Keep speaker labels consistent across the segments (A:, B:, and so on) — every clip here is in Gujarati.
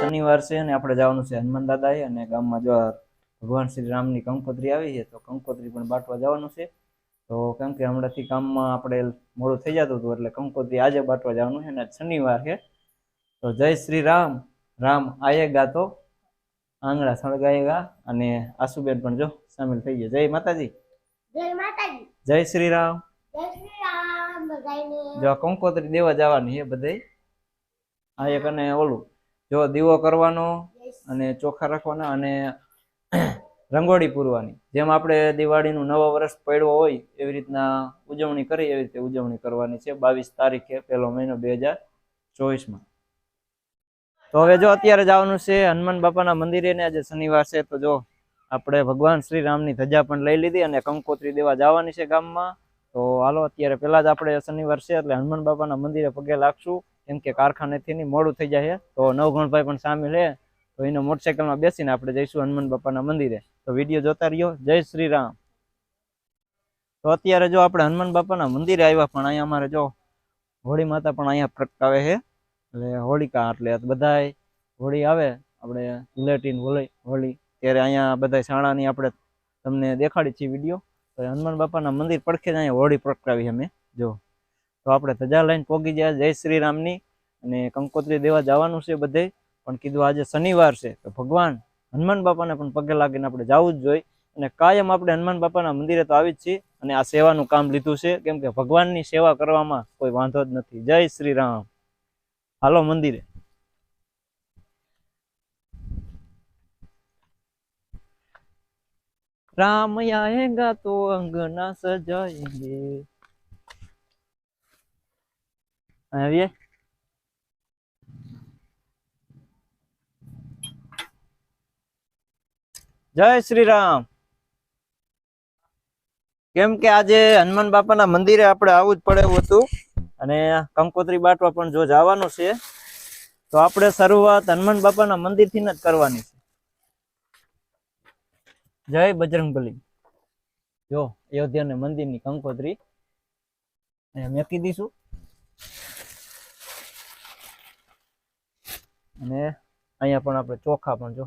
A: શનિવાર છે અને આપણે જવાનું છે હનુમાન દાદાએ અને ગામમાં જો ભગવાન શ્રી રામની કંકોત્રી આવી છે તો કંકોત્રી પણ બાટવા જવાનું છે. તો કેમ કે હમણાંથી કામમાં આપણે મોડું થઈ જતું હતું એટલે કંકોત્રી આજે બાટવા જવાનું છે અને શનિવાર છે. તો જય શ્રી રામ રામ આયેગા તો આંગળા સળગાયેગા અને આસુબેન પણ જો સામેલ થઈ ગયા. જય માતાજી.
B: જય માતાજી.
A: જય શ્રી રામ
B: જય શ્રી રામ બધાને
A: જો કંકોત્રી દેવા જવાની છે બધે આ એક અને ઓલું. જો દીવો કરવાનો અને ચોખા રાખવાના અને રંગોળી પૂરવાની. જેમ આપણે દિવાળીનું નવા વર્ષ પડ્યો હોય, એવી રીતના ઉજવણી કરી, એવી રીતે ઉજવણી કરવાની છે બાવીસ તારીખે, પહેલો મહિનો બે હજાર ચોવીસમાં. તો હવે જો અત્યારે જવાનું છે હનુમાન બાપાના મંદિરે, ને આજે શનિવાર છે, તો જો આપણે ભગવાન શ્રી રામની ધજા પણ લઈ લીધી અને કંકોત્રી દેવા જવાની છે ગામમાં. તો હાલો, અત્યારે પહેલા જ આપણે શનિવાર છે એટલે હનુમાન બાપાના મંદિરે પગે લાગશું. કેમ કે કારખાનેથી ની મોડું થઈ જાય તો નવગણભાઈ પણ સામેલ છે. તો એને મોટરસાઇકલમાં બેસીને આપણે જઈશું હનુમાન બાપાના મંદિરે. તો વીડિયો જોતા રહ્યો જય શ્રી રામ તો અત્યારે જો આપણે હનુમાન બાપાના મંદિરે આવ્યા, પણ અહીંયા અમારે જો હોળી માતા પણ અહીંયા પ્રગટાવે છે. એટલે હોળિકા એટલે બધાય હોળી આવે. આપણે લેટિન હોળી હોળી. ત્યારે અહીંયા બધા શાળાની આપણે તમને દેખાડી છીએ વીડિયો. તો હનુમાન બાપાના મંદિર પડખે જ અહીંયા હોળી પ્રગટાવી અમે. જો. તો આપણે ધજા લઈને પોગી ગયા. જય શ્રી રામની અને કંકોત્રી દેવા જવાનું છે બધે. પણ કીધું આજે શનિવાર છે. તો ભગવાન હનુમાન બાપાને પણ પગે લાગીને આપણે જવું જ જોઈએ. અને કાયમ આપણે હનુમાન બાપાના મંદિરે તો આવી જ છીએ. અને આ સેવાનું કામ લીધું છે. કેમ કે ભગવાનની સેવા કરવામાં કોઈ વાંધો જ નથી. જય શ્રી રામ હાલો મંદિરે. રામ આએગા તો અંગના સજાએંગે આવીએ જય શ્રી રામ કેમ કે આજે હનુમાન બાપાના મંદિરે આપણે આવવું જ પડે હતું અને કંકોત્રી બાટવા પણ જો જવાનું છે, તો આપણે શરૂઆત હનુમાન બાપાના મંદિરથી જ કરવાની છે. જય બજરંગબલી. જો અયોધ્યાને મંદિરની કંકોત્રી. મેં મેકી અને અહીંયા પણ આપણે ચોખા પણ જો.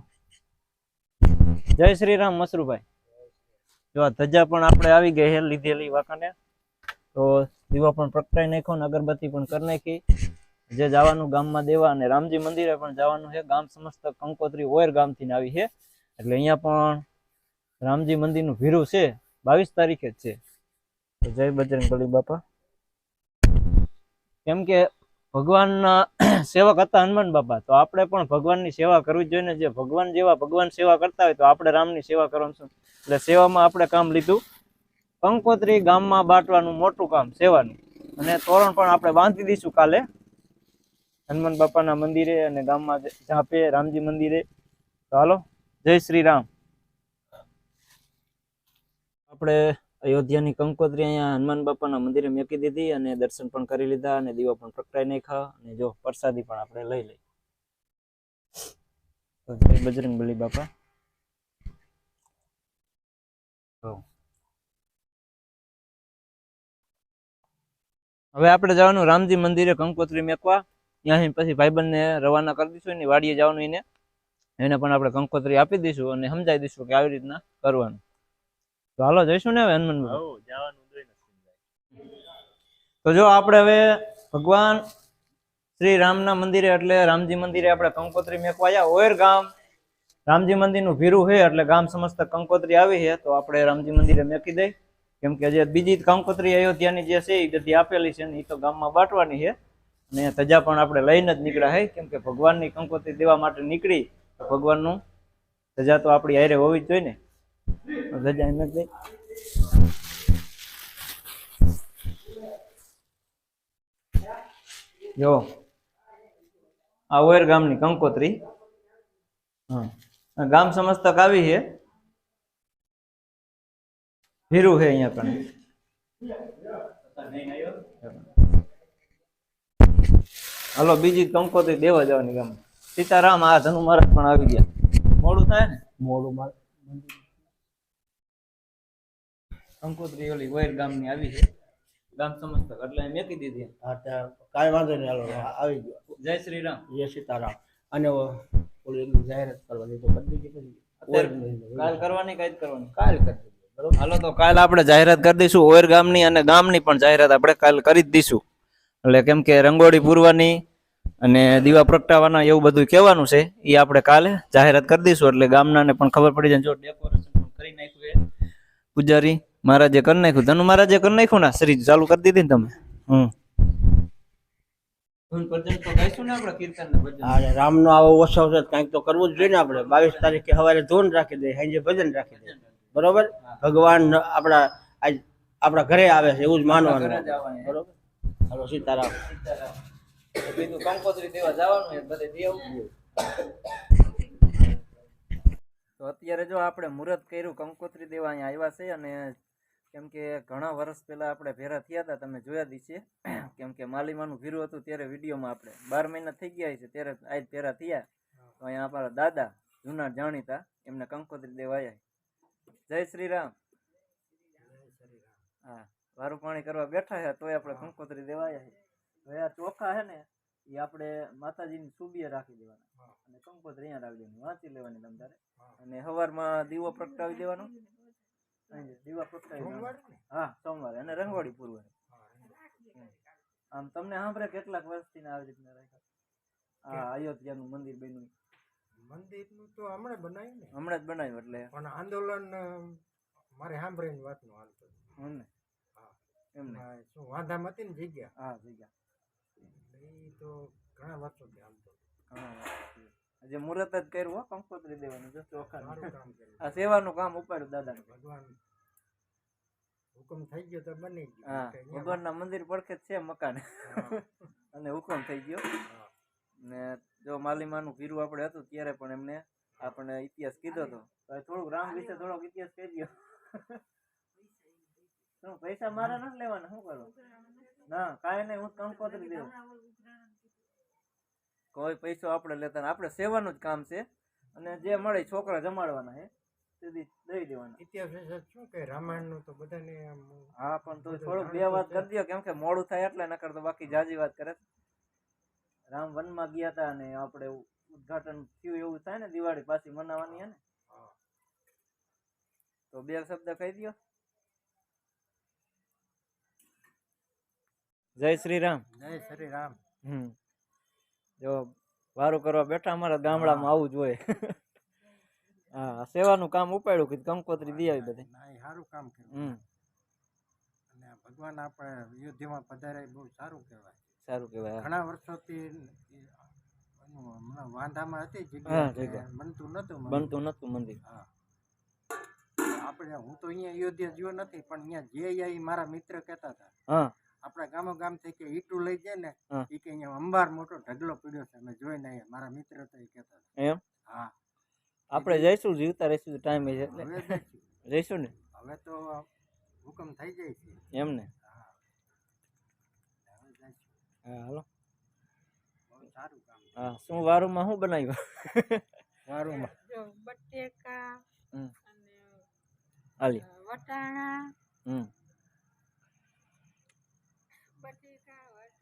A: જય શ્રી રામ મસરૂભાઈ. જો આ ધજા પણ આપણે આવી ગઈ છે લીધેલી વાકાને તો દીવા પણ પ્રગટાઈ નાખ્યો ને અગરબત્તી પણ કરી નાખી. જે જવાનું ગામમાં દેવા અને રામજી મંદિરે પણ જવાનું છે. ગામ સમસ્ત કંકોત્રી ઓયર ગામથી આવી છે. એટલે અહીંયા પણ રામજી મંદિરનું ભીરું છે. બાવીસ તારીખે જ છે. જય બજરંગ બલી બાપા. કેમ કે ભગવાનના સેવક હતા હનુમાન બાપા. તો આપણે પણ ભગવાનની સેવા કરવી જોઈએ ને, જે ભગવાન જેવા ભગવાન સેવા કરતા હોય તો આપણે રામની સેવા કરવાનું એટલે સેવામાં આપણે કામ લીધું. કંકોત્રી ગામમાં બાંટવાનું મોટું કામ, સેવાનું. અને તોરણ પણ આપણે બાંધી દઈશું કાલે. હનુમાન બાપાના મંદિરે અને ગામમાં ઝાપે રામજી મંદિરે. તો હાલો, જય શ્રી રામ. આપણે અયોધ્યાની કંકોત્રી અહીંયા હનુમાન બાપાના મંદિરે મૂકી દીધી અને દર્શન પણ કરી લીધા અને દીવા પણ પ્રગટાઈ નાખ્યા. અને જો પ્રસાદી પણ આપણે લઈ લઈ બજરંગ બલી બાપા. હવે આપણે જવાનું રામજી મંદિરે કંકોત્રી મેકવા. ત્યાંથી પછી ભાઈબંધને રવાના કરી દઈશું, એની વાડીએ જવાનું એને. એને પણ આપણે કંકોત્રી આપી દઈશું અને સમજાવી દઈશું કે આવી રીતના કરવાનું. તો હાલો જઈશું ને હવે હનુમાન તો જો આપણે હવે ભગવાન શ્રી રામના મંદિરે એટલે રામજી મંદિરે આપણે કંકોત્રી મેકવાયા ઓયર ગામ. રામજી મંદિરનું ભીરું છે એટલે ગામ સમસ્ત કંકોત્રી આવી છે તો આપણે રામજી મંદિરે મેકી દઈ. કેમ કે જે બીજી કંકોત્રી અયોધ્યાની જે છે એ બધી આપેલી છે ને એ તો ગામમાં બાંટવાની છે. અને તજા પણ આપણે લઈને જ નીકળ્યા છે કેમ કે ભગવાનની કંકોત્રી દેવા માટે નીકળી તો ભગવાનનું તજા તો આપણી હારે હોવી જ જોઈએ ને. ધજા એમ જો આ ઓયર ગામની કંકોત્રી. હા. ગામ સમસ્તક આવી છે. હીરું છે અહીંયા પણ. હલો બીજી કંકોત્રી દેવા જવાની ગામ. સીતારામ આ ધનુ મહારાજ પણ આવી ગયા. મોડું થાય ને? મોડું મારે કંકોત્રી ઓલી વૈર ગામની આવી છે. ગામ સમસ્તક. એટલે મેં મેકી દીધી
C: હા કાંઈ વાંધો નહીં હાલો આવી ગયો.
A: જય શ્રી રામ
C: જય સીતારામ. અને ઓલી જાહેરાત કરવાની તો બદલી કે પછી.
A: કાલ કરવાની કઈ કરવાની?
C: કાલ કરી દીધી
A: હાલો તો કાલ આપણે જાહેરાત કરી દઈશું. ઓયર ગામની અને ગામની પણ જાહેરાત આપણે કાલ કરી જ દઈશું. એટલે કેમ કે રંગોળી પૂરવાની અને દીવા પ્રગટાવવાના એવું બધું કહેવાનું છે એ આપણે કાલે જાહેરાત કરી દઈશું. એટલે ગામનાને પણ ખબર પડી જાય જો ડેકોરેશન પણ કરી નાખ્યું છે. પૂજારી મહારાજે કરી નાખ્યું. ધનુ મહારાજે કરી નાખ્યું ને? શ્રી ચાલુ કરી દીધી ને તમે? હમ. રામ ભજન તો ગાઈશું ને
C: આવો ઓછો છે કંઈક તો કરવું જ જોઈએ ને આપણે. બાવીસ તારીખે સવારે ધૂન રાખી દે સાંજે ભજન રાખી દે. બરોબર? ભગવાન આપણા આજ આપણા ઘરે આવે છે એવું જ માનવાનું બરોબર? હાલો સીતારામ.
A: બીજું કંકોત્રી દેવા જવાનું બધે તો અત્યારે જો આપણે મુહૂર્ત કર્યું કંકોત્રી દેવા અહીંયા આવ્યા છે અને કેમ કે ઘણા વર્ષ પહેલાં આપણે ભેરા થયા હતા તમે જોયા દીશે કેમ કે માલીમાનું ભીરું હતું ત્યારે વિડીયોમાં આપણે બાર મહિના થઈ ગયા છે ત્યારે આજ ભેરા થયા. તો અહીંયા આપણા દાદા જૂના જાણીતા એમને કંકોત્રી દેવા આવ્યા જય શ્રી રામ. હા વારું પાણી કરવા બેઠા છે તોય આપણે કંકોત્રી દેવા આવ્યા હવે આ ચોખા છે ને એ આપણે માતાજીની સુબીએ રાખી દેવાના. અને કંકોત્રી અહીંયા રાખી દેવાની વાંચી લેવાની તમ તારે અને સવારમાં દીવો પ્રગટાવી દેવાનો. દીવા પ્રગટાવી હા સોમવારે અને રંગોળી પૂરવાની. આમ તમને સાંભળે કેટલાક વર્ષથી આવી રીતના રાખ્યા? હા અયોધ્યાનું મંદિર બન્યું.
D: મંદિરનું તો હમણાં બનાવ્યું ને.
A: હમણાં જ બનાવ્યું એટલે.
D: પણ આંદોલન મારે સાંભળીને વાતનું નું હાલ
A: હમ ને?
D: હા.
A: એમને
D: એમાં શું વાંધામ હતી ને જગ્યા?
A: હા જગ્યા.
D: એ તો ઘણા વર્ષોથી હાલ તો.
A: ઘણા વર્ષથી. હજી મુહૂર્ત જ કર્યું હો કંકોત્રી દેવાનું જો ચોખા આ સેવાનું કામ ઉપાડ્યું દાદાને.
D: ભગવાન હુકમ થઈ ગયો તો બની ગયો.
A: હા ભગવાનના મંદિર પડખે જ છે મકાન. અને હુકમ થઈ ગયો. ને જો માલિમાનું પીરું આપણે હતું ત્યારે પણ એમને આપણે ઇતિહાસ કીધો હતો. તો થોડુંક રામ વિશે થોડોક ઇતિહાસ કહી દો શું પૈસા મારે નથી લેવાના? શું કરો? ના કાંઈ નહીં હું કંકોત્રી દેવું. કોઈ પૈસો આપણે લેતા. આપણે સેવાનું જ કામ છે. અને જે મળે છોકરા જમાડવાના છે સીધી દઈ દેવાના.
D: ઇતિહાસ શું કે રામાયણનું તો બધાને
A: હા પણ તો થોડુંક બે વાત કરી દો કેમ કે મોડું થાય એટલે નકર તો બાકી જાજી વાત કરે. રામ વનમાં ગયા હતા અને આપણે ઉદ્ઘાટન થયું એવું થાય ને દિવાળી પાછી મનાવવાની હે ને. તો બે શબ્દ કહી દો જય શ્રી રામ.
D: જય શ્રી રામ.
A: હમ. જો વારું કરવા બેઠા અમારા ગામડામાં આવું જ હોય. હા સેવાનું કામ ઉપાડ્યું કીધું કંકોત્રી દી આવી બધી.
D: સારું કામ કર્યું અને ભગવાન આપણે અયોધ્યામાં પધારે બહુ સારું કહેવાય.
A: સારું કહેવાય
D: ઘણા વર્ષોથી એ વાંધામાં હતી જગ્યા. બનતું નતું
A: બનતું નતું મંદિર.
D: હા. આપણે હું તો અહીંયા અયોધ્યા જ્યો નથી પણ અહીંયા જે અહીંયા મારા મિત્ર કહેતા હતા.
A: હા.
D: આપણા ગામો ગામથી કે ઈટું લઈ જાય ને. એ કે અહીંયા અંબાર મોટો ઢગલો પડ્યો છે. અમે જોઈને અહીંયા મારા મિત્ર તો એ કહેતા હતા.
A: એમ?
D: હા.
A: આપણે જઈશું જીવતા રહીશું ટાઈમ છે એટલે.
D: જઈશું.
A: ને?
D: હવે તો હુકમ થઈ જાય છે.
A: એમ ને?
D: હા. જઈશું.
A: હા હાલો.
D: સારું કામ
A: હા શું વારુમાં શું બનાવ્યું?
D: વારુમાં.
E: જો બટેકા અને
A: હાલી
E: વટાણા
A: હમ
E: બટેકા વટાણા ટમેટા મરચાં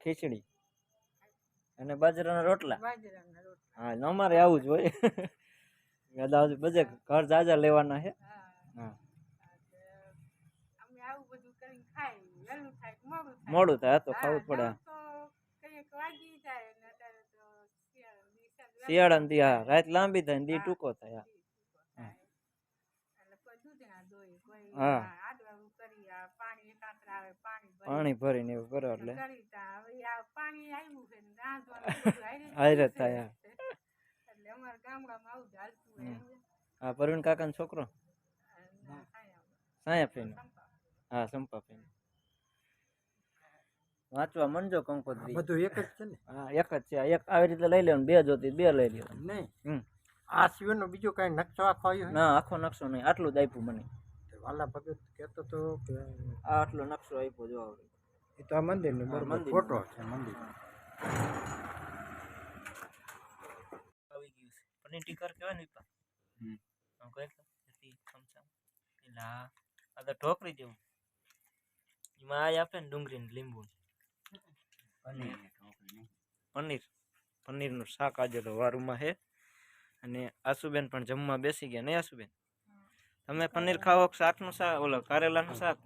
E: ખીચડી.
A: અને બાજરાના રોટલા. હા અમારે આવું જ હોય. કદાચ બધે ઘર જાજા લેવાના છે.
E: હા. મોડું થાય.
A: તો ખાવું પડે. શિયાળા દી હા રાત લાંબી થાય દી ટૂંકો. થાય.
E: એટલે કોઈ દૂધના દોય કોઈ
A: હા.
E: પાણી એકાત્ર આવે પાણી ભરી
A: પાણી ભરીને એવું કરો એટલે.
E: હારે થયું.
A: હા પરવીન કાકાનો છોકરો? સાયા ફેન હા સંપા ફેન વાંચવા મનજો કંકોત્રી.
D: બધું એક જ છે ને?
A: હા એક જ છે. એક આવી રીતે લઈ લેવાનું બે જોતી બે લઈ લેવાનું.
D: નહીં.
A: હમ.
D: આ સિવાયનો બીજો કાંઈ નકશો આખો આવ્યો
A: ના આખો નકશો નહીં. આટલું જ આપ્યું મને.
D: વાલા ભગત કહેતો તો કે
A: આ આટલો નકશો આપ્યો જો આવડે.
D: એ તો આ મંદિરનો
A: હા,
D: બરોબર ફોટો છે મંદિર
A: આવી ગયું છે. પનીર ટીકર કહેવાય ને પા
C: હમ.
A: આમ કહે તો જતી ખમચામ. એટલે આ આ તો ઢોકળી જેવું એમાં આ આપે ને ડુંગળી ને લીંબુ પનીર. પનીરનું શાક આજે તો વારુમાં છે. અને આસુબેન પણ જમવા બેસી ગયા. નહીં આસુબેન તમે પનીર ખાવો શાક શાકનું શાક? ઓલો કારેલાનું શાક?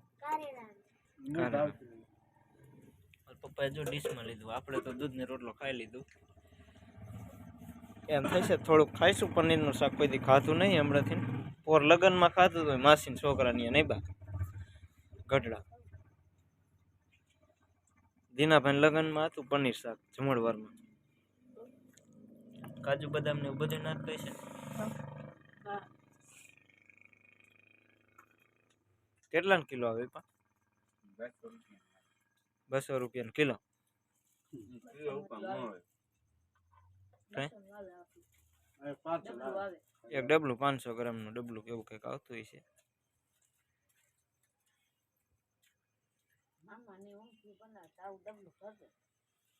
A: પપ્પાએ જો ડીશમાં લીધું. આપણે તો દૂધને રોટલો ખાઈ લીધું. એમ થશે થોડુંક ખાઈશું. પનીરનું શાક કોઈથી ખાધું નહીં હમણાંથી. ઓર લગ્નમાં ખાધું હતું ને છોકરાની નહીં બા ગઢડા. દીનાભાઈ લગ્નમાં હતું પનીર શાક જમણવારમાં. કાજુ બદામ ને બધું નાખતું છે. કેટલા કિલો આવે પણ? બસો રૂપિયા કિલો. એક ડબલું પાંચસો ગ્રામનું ડબલું કેવું કંઈક આવતું હોય છે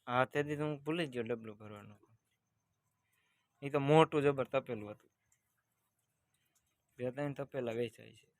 A: હા તેથી તો હું ભૂલી જ ગયો ડબલું ભરવાનું. એ તો મોટું જબર તપેલું હતું. બે ત્રણ તપેલા વેચાય છે.